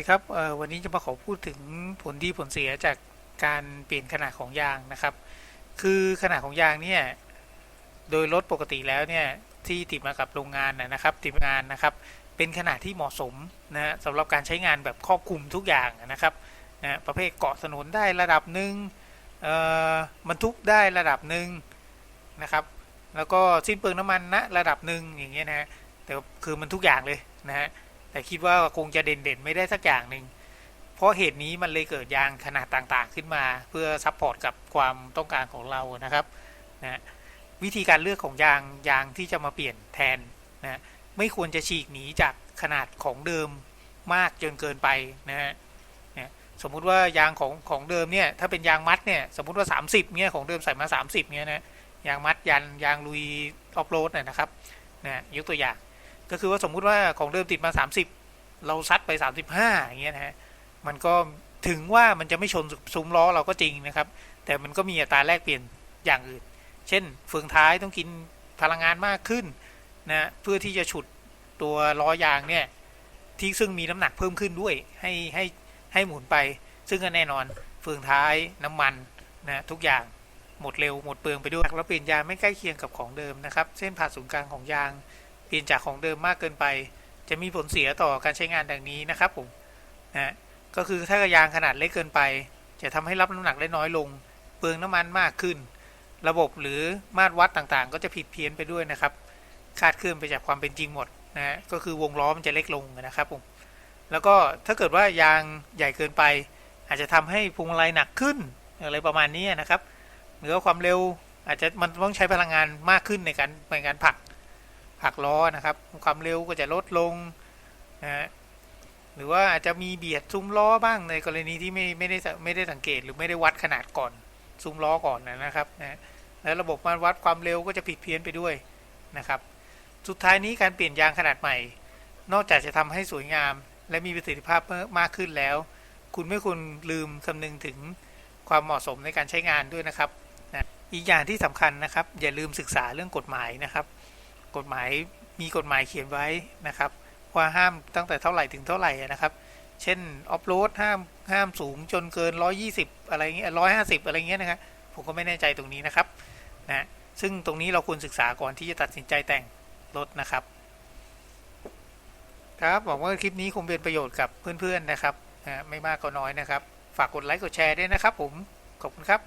วัสดีครับวันนี้จะมาขอพูดถึงผลดีผลเสียจากการเปลี่ยนขนาดของยางนะครับ คือขนาดของยางเนี่ยโดยรถปกติแล้วเนี่ยที่ติดมากับโรงงานนะครับติดงานนะครับ เป็นขนาดที่เหมาะสมนะสำหรับการใช้งานแบบครอบคลุมทุกอย่างนะครับนะประเภทเกาะถนนได้ระดับหนึ่งบรรทุกได้ระดับหนึ่งนะครับ แล้วก็สิ้นเปลืองน้ำมันนะระดับหนึ่งอย่างเงี้ยนะฮะแต่คือมันทุกอย่างเลยนะฮะ แต่คิดว่าคงจะเด่นๆ ไม่ได้สักอย่างหนึ่ง เพราะเหตุนี้มันเลยเกิดยางขนาดต่างๆ ขึ้นมา เพื่อซัพพอร์ตกับความต้องการของเรานะครับนะวิธีการเลือกของยางยางที่จะมาเปลี่ยนแทนนะไม่ควรจะฉีกหนีจากขนาดของเดิมมากจนเกินไปนะฮะนะสมมุติว่ายางของของเดิมเนี่ยถ้าเป็นยางมัดเนี่ยสมมุติว่า 30เนี่ยของเดิมใส่มา 30เนี่ยนะยางมัดยันยางลุยออฟโรดเนี่ยนะครับนะยกตัวอย่าง ก็คือว่าสมมุติว่าของเดิมติดมา 30 เราซัดไป 35อย่างเงี้ยนะฮะมันก็ถึงว่ามันจะไม่ชนซุ้มล้อเราก็จริงนะครับ แต่มันก็มีอัตราแลกเปลี่ยนอย่างอื่น เช่นเฟืองท้ายต้องกินพลังงานมากขึ้นนะเพื่อที่จะฉุดตัวล้อยางเนี่ยที่ซึ่งมีน้ำหนักเพิ่มขึ้นด้วยให้ให้ให้หมุนไป ซึ่งก็แน่นอนเฟืองท้ายน้ำมันนะทุกอย่างหมดเร็วหมดเปลืองไปด้วยแล้วเปลี่ยนยางไม่ใกล้เคียงกับของเดิมนะครับ เส้นผ่าศูนย์กลางของยาง เปลี่ยนจากของเดิมมากเกินไป จะมีผลเสียต่อการใช้งานดังนี้นะครับผมนะก็คือถ้ายางขนาดเล็กเกินไป จะทำให้รับน้ำหนักได้น้อยลง เปลืองน้ำมันมากขึ้น ระบบหรือมาตรวัดต่างๆ ก็จะผิดเพี้ยนไปด้วยนะครับคาดเคลื่อนไปจากความเป็นจริงหมดนะฮะก็คือวงล้อมันจะเล็กลงนะครับผมแล้วก็ถ้าเกิดว่ายางใหญ่เกินไป อาจจะทำให้พวงมาลัยหนักขึ้นอะไรประมาณนี้นะครับหรือว่าความเร็วอาจจะมันต้องใช้พลังงานมากขึ้นในการในการผลัก ผลักล้อนะครับ ความเร็วก็จะลดลงนะฮะหรือว่าอาจจะมีเบียดซุ้มล้อบ้างในกรณีที่ไม่ไม่ได้ไม่ได้สังเกตหรือไม่ได้วัดขนาดก่อนซุ้มล้อก่อนนะครับนะแล้วระบบมาวัดความเร็วก็จะผิดเพี้ยนไปด้วยนะครับ สุดท้ายนี้การเปลี่ยนยางขนาดใหม่ นอกจากจะทำให้สวยงาม และมีประสิทธิภาพมากขึ้นแล้ว คุณไม่ควรลืมคำนึงถึงความเหมาะสมในการใช้งานด้วยนะครับนะอีกอย่างที่สำคัญนะครับ อย่าลืมศึกษาเรื่องกฎหมายนะครับ กฎหมายมีกฎหมายเขียนไว้นะครับว่าห้ามตั้งแต่เท่าไหร่ถึงเท่าไหร่นะครับ เช่นออฟโรดห้ามห้ามสูงจนเกิน 120 อะไรเงี้ย150อะไรเงี้ยนะครับผมก็ไม่แน่ใจตรงนี้นะครับนะซึ่งตรงนี้เราควรศึกษาก่อนที่จะตัดสินใจแต่งรถนะครับ ครับหวังว่าคลิปนี้คงเป็นประโยชน์กับเพื่อนๆนะครับนะไม่มากก็น้อยนะครับ ฝากกดไลค์กดแชร์ด้วยนะครับผมขอบคุณครับ